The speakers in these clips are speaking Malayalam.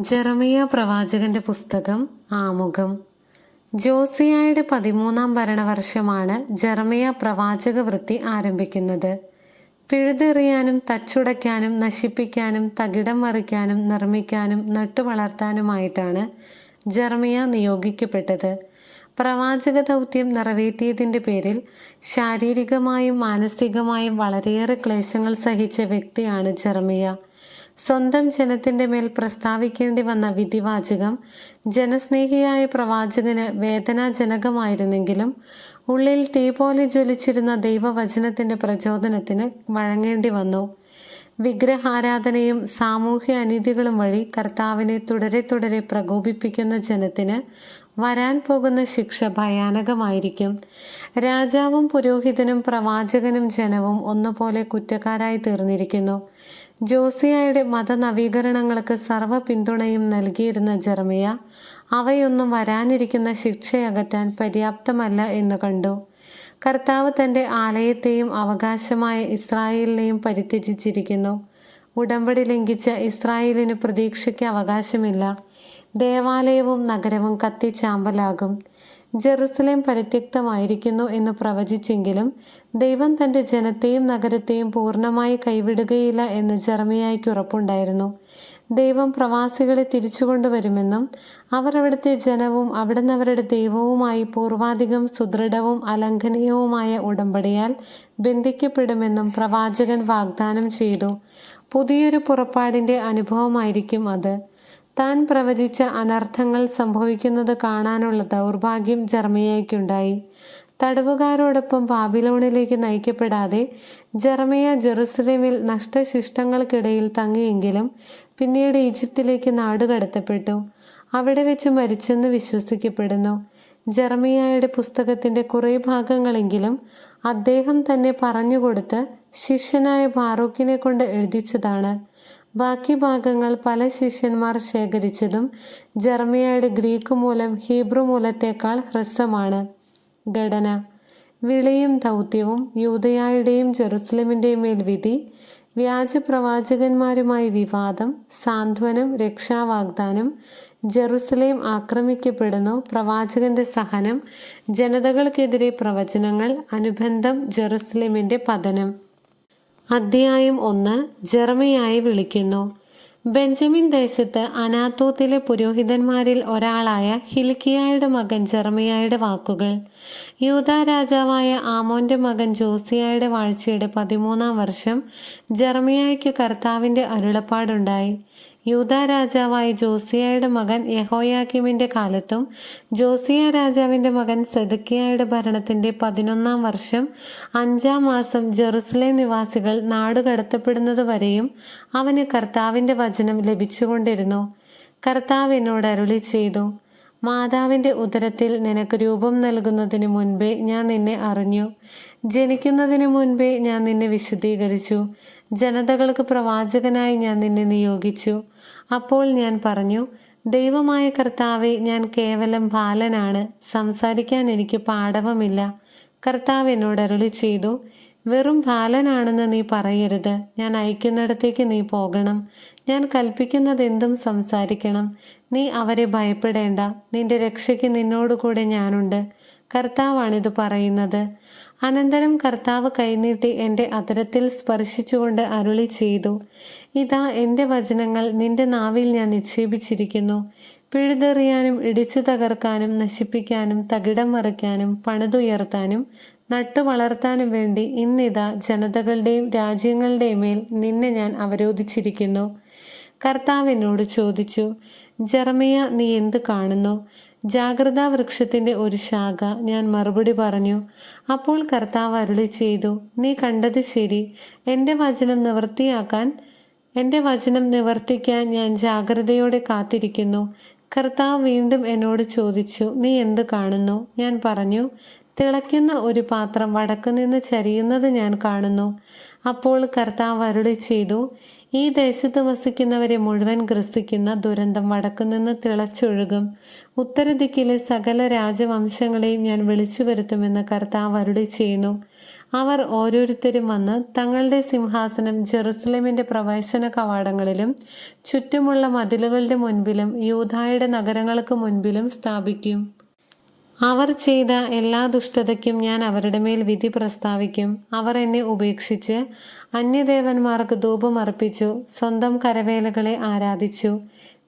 ജെറമിയ പ്രവാചകന്റെ പുസ്തകം ആമുഖം. ജോസിയായുടെ പതിമൂന്നാം ഭരണവർഷമാണ് ജെറമിയ പ്രവാചക വൃത്തി ആരംഭിക്കുന്നത്. പിഴുതെറിയാനും തച്ചുടയ്ക്കാനും നശിപ്പിക്കാനും തകിടം മറിക്കാനും നിർമ്മിക്കാനും നട്ടുവളർത്താനുമായിട്ടാണ് ജെറമിയ നിയോഗിക്കപ്പെട്ടത്. പ്രവാചക ദൗത്യം നിറവേറ്റിയതിന്റെ പേരിൽ ശാരീരികമായും മാനസികമായും വളരെയേറെ ക്ലേശങ്ങൾ സഹിച്ച വ്യക്തിയാണ് ജെറമിയ. സ്വന്തം ജനത്തിന്റെ മേൽ പ്രസ്താവിക്കേണ്ടി വന്ന വിധിവാചകം ജനസ്നേഹിയായ പ്രവാചകന് വേദനാജനകമായിരുന്നെങ്കിലും ഉള്ളിൽ തീ പോലെ ജ്വലിച്ചിരുന്ന ദൈവവചനത്തിന്റെ പ്രചോദനത്തിന് വഴങ്ങേണ്ടി വന്നു. വിഗ്രഹാരാധനയും സാമൂഹ്യ അനീതികളും വഴി കർത്താവിനെ തുടരെ തുടരെ പ്രകോപിപ്പിക്കുന്ന ജനത്തിന് വരാൻ പോകുന്ന ശിക്ഷ ഭയാനകമായിരിക്കും. രാജാവും പുരോഹിതനും പ്രവാചകനും ജനവും ഒന്നുപോലെ കുറ്റക്കാരായി തീർന്നിരിക്കുന്നു. ജോസിയായുടെ മതനവീകരണങ്ങൾക്ക് സർവ പിന്തുണയും നൽകിയിരുന്ന ജർമിയ അവയൊന്നും വരാനിരിക്കുന്ന ശിക്ഷയകറ്റാൻ പര്യാപ്തമല്ല എന്ന് കണ്ടു. കർത്താവ് തന്റെ ആലയത്തെയും അവകാശമായ ഇസ്രായേലിനെയും പരിത്യജിച്ചിരിക്കുന്നു. ഉടമ്പടി ലംഘിച്ച ഇസ്രായേലിന് പ്രതീക്ഷയ്ക്ക് അവകാശമില്ല. ദേവാലയവും നഗരവും കത്തിച്ചാമ്പലാകും. ജെറുസലേം പരിത്യക്തമായിരിക്കുന്നു എന്ന് പ്രവചിച്ചെങ്കിലും ദൈവം തന്റെ ജനത്തെയും നഗരത്തെയും പൂർണമായി കൈവിടുകയില്ല എന്ന് ജർമിയായിക്ക് ഉറപ്പുണ്ടായിരുന്നു. ദൈവം പ്രവാസികളെ തിരിച്ചുകൊണ്ടുവരുമെന്നും അവർ അവിടുത്തെ ജനവും അവിടുന്ന് അവരുടെ ദൈവവുമായി പൂർവാധികം സുദൃഢവും അലംഘനീയവുമായ ഉടമ്പടിയാൽ ബന്ധിക്കപ്പെടുമെന്നും പ്രവാചകൻ വാഗ്ദാനം ചെയ്തു. പുതിയൊരു പുറപ്പാടിന്റെ അനുഭവമായിരിക്കും അത്. താൻ പ്രവചിച്ച അനർത്ഥങ്ങൾ സംഭവിക്കുന്നത് കാണാനുള്ള ദൗർഭാഗ്യം ജർമ്മയ്ക്കുണ്ടായി തടവുകാരോടൊപ്പം ബാബിലോണിലേക്ക് നയിക്കപ്പെടാതെ ജർമ്മയ ജെറുസലേമിൽ നഷ്ടശിഷ്ടങ്ങൾക്കിടയിൽ തങ്ങിയെങ്കിലും പിന്നീട് ഈജിപ്തിലേക്ക് നാടുകടത്തപ്പെട്ടു. അവിടെ വെച്ച് മരിച്ചെന്ന് വിശ്വസിക്കപ്പെടുന്നു. ജർമിയായുടെ പുസ്തകത്തിന്റെ കുറേ ഭാഗങ്ങളെങ്കിലും അദ്ദേഹം തന്നെ പറഞ്ഞുകൊടുത്ത് ശിഷ്യനായ ബാറൂഖിനെ കൊണ്ട് എഴുതിച്ചതാണ്. ബാക്കി ഭാഗങ്ങൾ പല ശിഷ്യന്മാർ ശേഖരിച്ചതും ജർമിയയുടെ ഗ്രീക്ക് മൂലം ഹീബ്രു മൂലത്തേക്കാൾ ഹ്രസ്വമാണ്. ഘടന. വിളിയും ദൗത്യവും യൂതയായുടെയും ജെറുസലമിന്റെയും മേൽ വിധി വ്യാജ പ്രവാചകന്മാരുമായി വിവാദം സാന്ത്വനം രക്ഷാവാഗ്ദാനം ജെറുസലേം ആക്രമിക്കപ്പെടുന്നു പ്രവാചകന്റെ സഹനം ജനതകൾക്കെതിരെ പ്രവചനങ്ങൾ അനുബന്ധം ജെറുസലേമിന്റെ പതനം. അധ്യായം ഒന്ന് ജെറമിയായി വിളിക്കുന്നു. ബെഞ്ചമിൻ ദേശത്ത് അനാത്തോത്തിലെ പുരോഹിതന്മാരിൽ ഒരാളായ ഹിൽക്കിയായുടെ മകൻ ജെറമിയായുടെ വാക്കുകൾ. യൂത രാജാവായ ആമോന്റെ മകൻ ജോസിയായുടെ വാഴ്ചയുടെ പതിമൂന്നാം വർഷം ജെറമിയായ്ക്ക് കർത്താവിന്റെ അരുളപ്പാടുണ്ടായി. യൂത രാജാവായ ജോസിയയുടെ മകൻ യഹോയാക്കിമിന്റെ കാലത്തും ജോസിയ രാജാവിന്റെ മകൻ സെദക്കിയായുടെ ഭരണത്തിന്റെ പതിനൊന്നാം വർഷം അഞ്ചാം മാസം ജെറുസലേം നിവാസികൾ നാടുകടത്തപ്പെടുന്നത് വരെയും അവന് കർത്താവിന്റെ വചനം ലഭിച്ചുകൊണ്ടിരുന്നു. കർത്താവ് എന്നോട് അരുളി ചെയ്തു മാതാവിന്റെ ഉദരത്തിൽ നിനക്ക് രൂപം നൽകുന്നതിന് മുൻപേ ഞാൻ നിന്നെ അറിഞ്ഞു. ജനിക്കുന്നതിന് മുൻപേ ഞാൻ നിന്നെ വിശദീകരിച്ചു ജനതകൾക്ക് പ്രവാചകനായി ഞാൻ നിന്നെ നിയോഗിച്ചു. അപ്പോൾ ഞാൻ പറഞ്ഞു ദൈവമായ കർത്താവെ ഞാൻ കേവലം ബാലനാണ്. സംസാരിക്കാൻ എനിക്ക് പാടവമില്ല കർത്താവ് എന്നോട് അരുളി ചെയ്തു വെറും ബാലനാണെന്ന് നീ പറയരുത്. ഞാൻ അയക്കുന്നിടത്തേക്ക് നീ പോകണം. ഞാൻ കൽപ്പിക്കുന്നത് എന്തും സംസാരിക്കണം. നീ അവരെ ഭയപ്പെടേണ്ട. നിന്റെ രക്ഷയ്ക്ക് നിന്നോടുകൂടെ ഞാനുണ്ട്. കർത്താവാണിത് പറയുന്നത്. അനന്തരം കർത്താവ് കൈനീട്ടി എന്റെ അതരത്തിൽ സ്പർശിച്ചുകൊണ്ട് അരുളി ചെയ്തു. ഇതാ എന്റെ വചനങ്ങൾ നിന്റെ നാവിൽ ഞാൻ നിക്ഷേപിച്ചിരിക്കുന്നു. പിഴുതെറിയാനും ഇടിച്ചു തകർക്കാനും നശിപ്പിക്കാനും തകിടം മറിക്കാനും പണിതുയർത്താനും നട്ടു വളർത്താനും വേണ്ടി ഇന്നിതാ ജനതകളുടെയും രാജ്യങ്ങളുടെയും മേൽ നിന്നെ ഞാൻ അവരോധിച്ചിരിക്കുന്നു. കർത്താവ് എന്നോട് ചോദിച്ചു ജർമിയ നീ എന്ത് കാണുന്നു? ജാഗ്രതാ വൃക്ഷത്തിന്റെ ഒരു ശാഖ ഞാൻ മറുപടി പറഞ്ഞു. അപ്പോൾ കർത്താവ് അരുളി ചെയ്തു നീ കണ്ടത് ശരി. എന്റെ വചനം നിവർത്തിയാക്കാൻ എന്റെ വചനം നിവർത്തിക്കാൻ ഞാൻ ജാഗ്രതയോടെ കാത്തിരിക്കുന്നു. കർത്താവ് വീണ്ടും എന്നോട് ചോദിച്ചു നീ എന്ത് കാണുന്നു? ഞാൻ പറഞ്ഞു തിളയ്ക്കുന്ന ഒരു പാത്രം വടക്കുനിന്ന് ചരിയുന്നത് ഞാൻ കാണുന്നു. അപ്പോൾ കർത്താവ് അരുളി ചെയ്തു ഈ ദേശത്ത് വസിക്കുന്നവരെ മുഴുവൻ ഗ്രസിക്കുന്ന ദുരന്തം വടക്കുനിന്ന് തിളച്ചൊഴുകും. ഉത്തരദിക്കിലെ സകല രാജവംശങ്ങളെയും ഞാൻ വിളിച്ചു വരുത്തുമെന്ന് കർത്താവ് അരുളി ചെയ്യുന്നു. അവർ ഓരോരുത്തരും വന്ന് തങ്ങളുടെ സിംഹാസനം ജെറുസലേമിന്റെ പ്രവേശന കവാടങ്ങളിലും ചുറ്റുമുള്ള മതിലുകളുടെ മുൻപിലും യൂധായുടെ നഗരങ്ങൾക്ക് മുൻപിലും സ്ഥാപിക്കും. അവർ ചെയ്ത എല്ലാ ദുഷ്ടതയ്ക്കും ഞാൻ അവരുടെ മേൽ വിധി പ്രസ്താവിക്കും. അവർ എന്നെ ഉപേക്ഷിച്ച് അന്യദേവന്മാർക്ക് ധൂപം അർപ്പിച്ചു സ്വന്തം കരവേലകളെ ആരാധിച്ചു.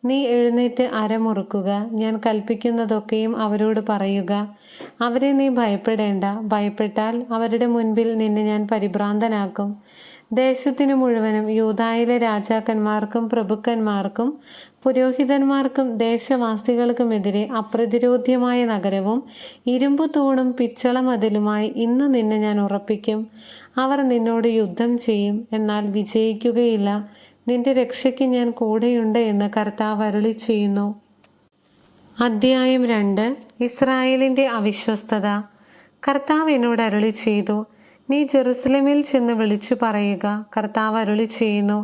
നീ എഴുന്നേറ്റ് അരമുറുക്കുക ഞാൻ കൽപ്പിക്കുന്നതൊക്കെയും അവരോട് പറയുക. അവരെ നീ ഭയപ്പെടേണ്ട ഭയപ്പെട്ടാൽ അവരുടെ മുൻപിൽ നിന്നെ ഞാൻ പരിഭ്രാന്തനാക്കും. ദേശത്തിനു മുഴുവനും യൂതായിലെ രാജാക്കന്മാർക്കും പ്രഭുക്കന്മാർക്കും പുരോഹിതന്മാർക്കും ദേശവാസികൾക്കുമെതിരെ അപ്രതിരോധ്യമായ നഗരവും ഇരുമ്പു തൂണും പിച്ചള മതിലുമായി ഇന്ന് നിന്നെ ഞാൻ ഉറപ്പിക്കും. അവർ നിന്നോട് യുദ്ധം ചെയ്യും. എന്നാൽ വിജയിക്കുകയില്ല. നിന്റെ രക്ഷയ്ക്ക് ഞാൻ കൂടെയുണ്ട് എന്ന് കർത്താവ് അരുളി ചെയ്യുന്നു അദ്ധ്യായം രണ്ട്. ഇസ്രായേലിന്റെ അവിശ്വസ്തത. കർത്താവ് എന്നോട് അരുളി ചെയ്തു നീ ജെറുസലേമിൽ ചെന്ന് വിളിച്ചു പറയുക. കർത്താവ് അരുളി ചെയ്യുന്നു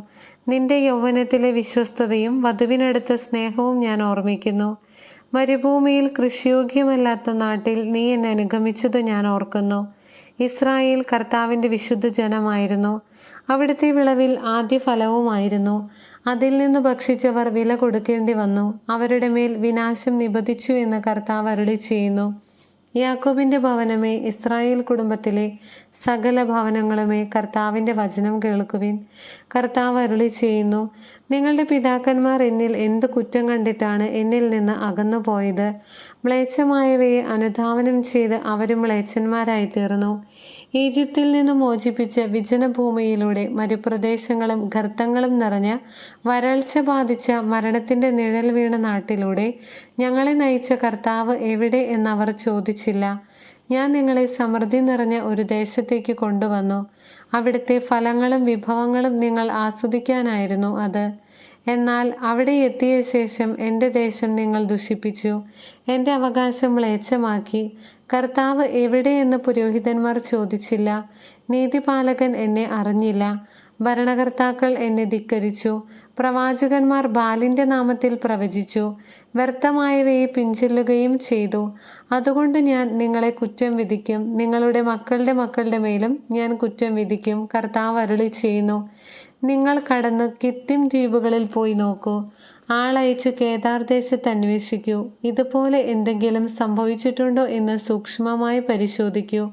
നിന്റെ യൗവനത്തിലെ വിശ്വസ്തതയും വധുവിനടുത്ത സ്നേഹവും ഞാൻ ഓർമ്മിക്കുന്നു. മരുഭൂമിയിൽ കൃഷിയോഗ്യമല്ലാത്ത നാട്ടിൽ നീ എന്നെ അനുഗമിച്ചത് ഞാൻ ഓർക്കുന്നു. ഇസ്രായേൽ കർത്താവിന്റെ വിശുദ്ധ ജനമായിരുന്നു. അവിടുത്തെ വിളവിൽ ആദ്യ ഫലവുമായിരുന്നു അതിൽ നിന്ന് ഭക്ഷിച്ചവർ വില കൊടുക്കേണ്ടി വന്നു. അവരുടെ മേൽ വിനാശം നിബദിച്ചു എന്ന് കർത്താവ് അരുളി ചെയ്യുന്നു യാക്കോബിന്റെ ഭവനമേ ഇസ്രായേൽ കുടുംബത്തിലെ സകല ഭവനങ്ങളുമേ കർത്താവിന്റെ വചനം കേൾക്കുവിൻ. കർത്താവ് അരുളി ചെയ്യുന്നു നിങ്ങളുടെ പിതാക്കന്മാർ എന്നിൽ എന്ത് കുറ്റം കണ്ടിട്ടാണ് എന്നിൽ നിന്ന് അകന്നു പോയത് മ്ലേച്ഛമായവയെ അനുധാവനം ചെയ്ത് അവരും മ്ലേച്ഛന്മാരായി തീർന്നു ഈജിപ്തിൽ നിന്ന് മോചിപ്പിച്ച വിജനഭൂമിയിലൂടെ മരുപ്രദേശങ്ങളും ഗർത്തങ്ങളും നിറഞ്ഞ വരൾച്ച ബാധിച്ച മരണത്തിന്റെ നിഴൽ വീണ നാട്ടിലൂടെ ഞങ്ങളെ നയിച്ച കർത്താവ് എവിടെ എന്നവർ ചോദിച്ചില്ല. ഞാൻ നിങ്ങളെ സമൃദ്ധി നിറഞ്ഞ ഒരു ദേശത്തേക്ക് കൊണ്ടുവന്നു. അവിടുത്തെ ഫലങ്ങളും വിഭവങ്ങളും നിങ്ങൾ ആസ്വദിക്കാനായിരുന്നു അത്. എന്നാൽ അവിടെ എത്തിയ ശേഷം എന്റെ ദേശം നിങ്ങൾ ദുഷിപ്പിച്ചു. എന്റെ അവകാശം മ്ലേച്ഛമാക്കി. കർത്താവ് എവിടെയെന്ന് പുരോഹിതന്മാർ ചോദിച്ചില്ല. നീതിപാലകൻ എന്നെ അറിഞ്ഞില്ല. ഭരണകർത്താക്കൾ എന്നെ ധിക്കരിച്ചു. പ്രവാചകന്മാർ ബാലിന്റെ നാമത്തിൽ പ്രവചിച്ചു. വ്യർത്ഥമായവയെ പിഞ്ചൊല്ലുകയും ചെയ്തു. അതുകൊണ്ട് ഞാൻ നിങ്ങളെ കുറ്റം വിധിക്കും. നിങ്ങളുടെ മക്കളുടെ മക്കളുടെ മേലും ഞാൻ കുറ്റം വിധിക്കും. കർത്താവ് അരുളി ചെയ്യുന്നു നിങ്ങൾ കടന്ന് കിത്തിം ദ്വീപുകളിൽ പോയി നോക്കൂ. ആളയച്ച് കേദാർ ദേശത്ത് അന്വേഷിക്കൂ. ഇതുപോലെ എന്തെങ്കിലും സംഭവിച്ചിട്ടുണ്ടോ എന്ന് സൂക്ഷ്മമായി പരിശോധിക്കൂ.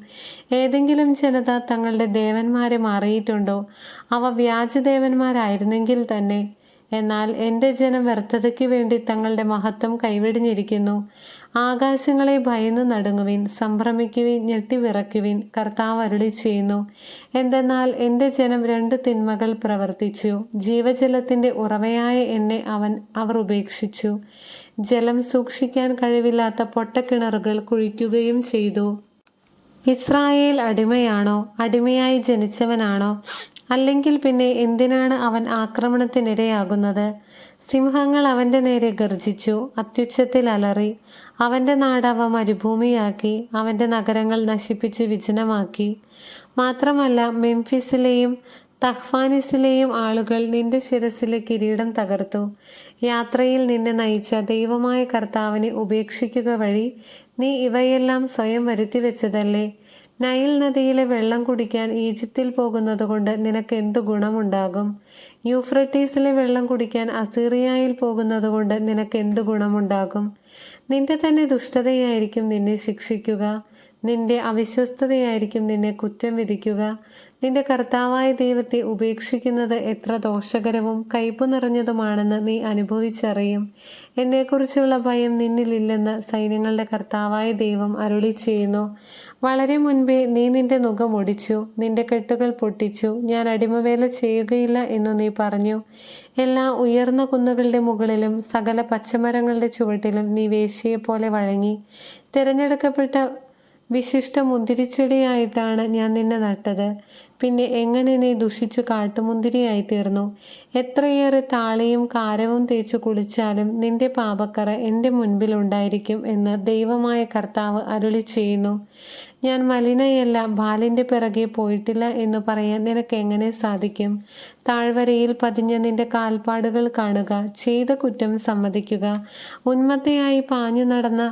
ഏതെങ്കിലും ജനത തങ്ങളുടെ ദേവന്മാരെ മാറിയിട്ടുണ്ടോ? അവ വ്യാജദേവന്മാരായിരുന്നെങ്കിൽ തന്നെ എന്നാൽ എന്റെ ജനം വ്യർത്ഥതയ്ക്ക് വേണ്ടി തങ്ങളുടെ മഹത്വം കൈവെടിഞ്ഞിരിക്കുന്നു. ആകാശങ്ങളെ ഭയന്ന് നടുങ്ങുവിൻ സംഭ്രമിക്കുവിൻ ഞെട്ടിവിറക്കുവിൻ കർത്താവ് അരുളി ചെയ്യുന്നു. എന്തെന്നാൽ എന്റെ ജനം രണ്ട് തിന്മകൾ പ്രവർത്തിച്ചു. ജീവജലത്തിന്റെ ഉറവയായ എന്നെ അവൻ അവർ ഉപേക്ഷിച്ചു. ജലം സൂക്ഷിക്കാൻ കഴിവില്ലാത്ത പൊട്ടക്കിണറുകൾ കുഴിക്കുകയും ചെയ്തു. ഇസ്രായേൽ അടിമയാണോ? അടിമയായി ജനിച്ചവനാണോ? അല്ലെങ്കിൽ പിന്നെ എന്തിനാണ് അവൻ ആക്രമണത്തിനിരയാകുന്നത്? സിംഹങ്ങൾ അവന്റെ നേരെ ഗർജിച്ചു അത്യുച്ചത്തിൽ അലറി. അവന്റെ നാട് അവ മരുഭൂമിയാക്കി അവന്റെ നഗരങ്ങൾ നശിപ്പിച്ച് വിജനമാക്കി. മാത്രമല്ല മെംഫിസിലെയും തഹ്ഫാനിസിലെയും ആളുകൾ നിന്റെ ശിരസിലെ കിരീടം തകർത്തു. യാത്രയിൽ നിന്നെ നയിച്ച ദൈവമായ കർത്താവിനെ ഉപേക്ഷിക്കുക വഴി നീ ഇവയെല്ലാം സ്വയം വരുത്തി വെച്ചതല്ലേ നൈൽ നദിയിലെ വെള്ളം കുടിക്കാൻ ഈജിപ്തിൽ പോകുന്നത് കൊണ്ട് നിനക്ക് എന്തു ഗുണമുണ്ടാകും? യൂഫ്രട്ടീസിലെ വെള്ളം കുടിക്കാൻ അസീറിയയിൽ പോകുന്നത് കൊണ്ട് നിനക്ക് എന്തു ഗുണമുണ്ടാകും? നിന്റെ തന്നെ ദുഷ്ടതയായിരിക്കും നിന്നെ ശിക്ഷിക്കുക. നിന്റെ അവിശ്വസ്തതയായിരിക്കും നിന്നെ കുറ്റം വിധിക്കുക. നിന്റെ കർത്താവായ ദൈവത്തെ ഉപേക്ഷിക്കുന്നത് എത്ര ദോഷകരവും കയ്പു നിറഞ്ഞതുമാണെന്ന് നീ അനുഭവിച്ചറിയും. എന്നെക്കുറിച്ചുള്ള ഭയം നിന്നിലില്ലെന്ന് സൈന്യങ്ങളുടെ കർത്താവായ ദൈവം അരുളി ചെയ്യുന്നു വളരെ മുൻപേ നീ നിന്റെ മുഖം ഒടിച്ചു നിന്റെ കെട്ടുകൾ പൊട്ടിച്ചു ഞാൻ അടിമവേല ചെയ്യുകയില്ല എന്നു നീ പറഞ്ഞു. എല്ലാ ഉയർന്ന കുന്നുകളുടെ മുകളിലും സകല പച്ചമരങ്ങളുടെ ചുവട്ടിലും നീ വേശ്യയെപ്പോലെ വഴങ്ങി. തിരഞ്ഞെടുക്കപ്പെട്ട വിശിഷ്ട മുന്തിരിച്ചെടിയായിട്ടാണ് ഞാൻ നിന്നെ നട്ടത്. പിന്നെ എങ്ങനെ നീ ദുഷിച്ചു കാട്ടുമുന്തിരിയായി തീർന്നു എത്രയേറെ താളിയും കാരവും തേച്ച് കുളിച്ചാലും നിന്റെ പാപക്കറ എന്റെ മുൻപിൽ ഉണ്ടായിരിക്കും എന്ന് ദൈവമായ കർത്താവ് അരുളി ചെയ്യുന്നു. ഞാൻ മലിനയല്ല ബാലിന്റെ പിറകെ പോയിട്ടില്ല എന്ന് പറയാൻ നിനക്ക് എങ്ങനെ സാധിക്കും? താഴ്വരയിൽ പതിഞ്ഞ നിന്റെ കാൽപ്പാടുകൾ കാണുക ചെയ്ത കുറ്റം സമ്മതിക്കുക. ഉന്മത്തയായി പാഞ്ഞു നടന്ന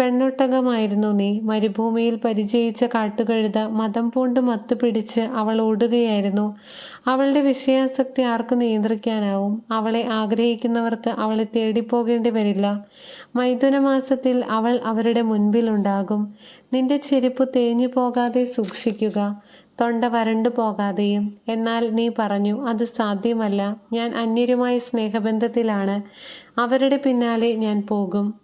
പെണ്ണൊട്ടകമായിരുന്നു നീ. മരുഭൂമിയിൽ പരിചയിച്ച കാട്ടുകഴുത മതം പൂണ്ട് മത്തു പിടിച്ച് അവൾ ഓടുകയായിരുന്നു. അവളുടെ വിഷയാസക്തി ആർക്ക് നിയന്ത്രിക്കാനാവും. അവളെ ആഗ്രഹിക്കുന്നവർക്ക് അവളെ തേടിപ്പോകേണ്ടി വരില്ല. മൈഥുനമാസത്തിൽ അവൾ അവരുടെ മുൻപിലുണ്ടാകും. നിന്റെ ചെരുപ്പ് തേഞ്ഞു പോകാതെ സൂക്ഷിക്കുക. തൊണ്ട വരണ്ടു പോകാതെയും. എന്നാൽ നീ പറഞ്ഞു അത് സാധ്യമല്ല. ഞാൻ അന്യരുമായി സ്നേഹബന്ധത്തിലാണ്. അവരുടെ പിന്നാലെ ഞാൻ പോകും.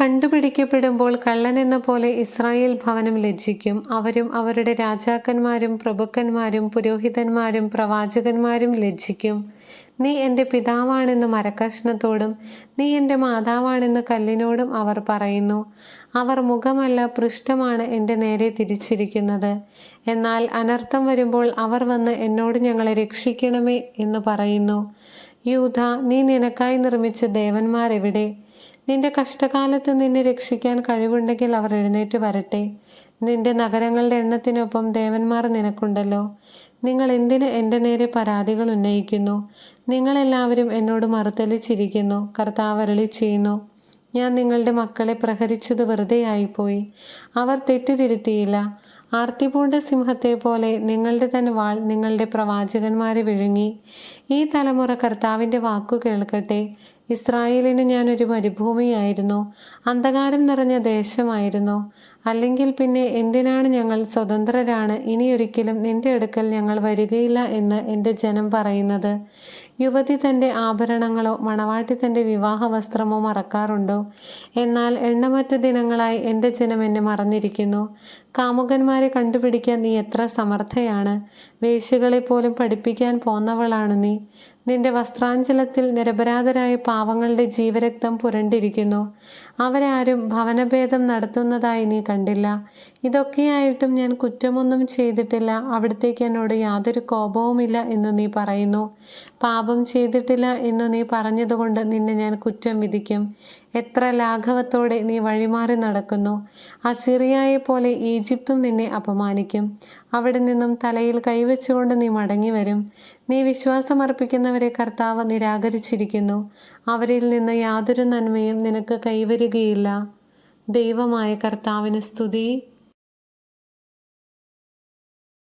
കണ്ടുപിടിക്കപ്പെടുമ്പോൾ കള്ളനെന്ന പോലെ ഇസ്രായേൽ ഭവനം ലജ്ജിക്കും. അവരും അവരുടെ രാജാക്കന്മാരും പ്രഭുക്കന്മാരും പുരോഹിതന്മാരും പ്രവാചകന്മാരും ലജ്ജിക്കും. നീ എന്റെ പിതാവാണെന്ന് മരക്കഷ്ണത്തോടും നീ എന്റെ മാതാവാണെന്ന് കല്ലിനോടും അവർ പറയുന്നു. അവർ മുഖമല്ല പൃഷ്ഠമാണ് എന്റെ നേരെ തിരിച്ചിരിക്കുന്നത്. എന്നാൽ അനർത്ഥം വരുമ്പോൾ അവർ വന്ന് എന്നോട് ഞങ്ങളെ രക്ഷിക്കണമേ എന്ന് പറയുന്നു. യൂധ നീ നിനക്കായി നിർമ്മിച്ച ദേവന്മാരെവിടെ? നിന്റെ കഷ്ടകാലത്ത് നിന്നെ രക്ഷിക്കാൻ കഴിവുണ്ടെങ്കിൽ അവർ എഴുന്നേറ്റ് വരട്ടെ. നിന്റെ നഗരങ്ങളുടെ എണ്ണത്തിനൊപ്പം ദേവന്മാർ നിനക്കുണ്ടല്ലോ. നിങ്ങൾ എന്തിന് എന്റെ നേരെ പരാതികൾ ഉന്നയിക്കുന്നു? നിങ്ങളെല്ലാവരും എന്നോട് മറുതലിച്ചിരിക്കുന്നു കർത്താവ് അരളി ചെയ്യുന്നു ഞാൻ നിങ്ങളുടെ മക്കളെ പ്രഹരിച്ചത് വെറുതെയായിപ്പോയി അവർ തെറ്റുതിരുത്തിയില്ല. ആർത്തിപൂണ്ട സിംഹത്തെ പോലെ നിങ്ങളുടെ തന്നെ വാൾ നിങ്ങളുടെ പ്രവാചകന്മാരെ വിഴുങ്ങി. ഈ തലമുറ കർത്താവിന്റെ വാക്കു കേൾക്കട്ടെ. ഇസ്രായേലിന് ഞാനൊരു മരുഭൂമിയായിരുന്നു. അന്ധകാരം നിറഞ്ഞ ദേശമായിരുന്നു. അല്ലെങ്കിൽ പിന്നെ എന്തിനാണ് ഞങ്ങൾ സ്വതന്ത്രരാണ്? ഇനിയൊരിക്കലും നിന്റെ അടുക്കൽ ഞങ്ങൾ വരികയില്ല എന്ന് എന്റെ ജനം പറയുന്നത്. യുവതി തന്റെ ആഭരണങ്ങളോ മണവാട്ടി തന്റെ വിവാഹ വസ്ത്രമോ മറക്കാറുണ്ടോ? എന്നാൽ എണ്ണമറ്റ ദിനങ്ങളായി എന്റെ ജനം എന്നെ മറന്നിരിക്കുന്നു. കാമുകന്മാരെ കണ്ടുപിടിക്കാൻ നീ എത്ര സമർത്ഥയാണ്? വേശ്യകളെ പോലും പഠിപ്പിക്കാൻ പോന്നവളാണ് നീ. നിന്റെ വസ്ത്രാഞ്ചലത്തിൽ നിരപരാധരായ പാവങ്ങളുടെ ജീവരക്തം പുരണ്ടിരിക്കുന്നു. അവരാരും ഭവനഭേദം നടത്തുന്നതായി നീ കണ്ടില്ല. ഇതൊക്കെയായിട്ടും ഞാൻ കുറ്റമൊന്നും ചെയ്തിട്ടില്ല. അവിടത്തേക്ക് എന്നോട് യാതൊരു കോപവുമില്ല എന്ന് നീ പറയുന്നു. പാപം ചെയ്തിട്ടില്ല എന്ന് നീ പറഞ്ഞതുകൊണ്ട് നിന്നെ ഞാൻ കുറ്റം വിധിക്കും. എത്ര ലാഘവത്തോടെ നീ വഴിമാറി നടക്കുന്നു. അസിറിയായെ പോലെ ഈജിപ്തും നിന്നെ അപമാനിക്കും. അവിടെ നിന്നും തലയിൽ കൈവച്ചുകൊണ്ട് നീ മടങ്ങി വരും. നീ വിശ്വാസമർപ്പിക്കുന്നവരെ കർത്താവ് നിരാകരിച്ചിരിക്കുന്നു. അവരിൽ നിന്ന് യാതൊരു നന്മയും നിനക്ക് കൈവരുകയില്ല. ദൈവമായ കർത്താവിന് സ്തുതി.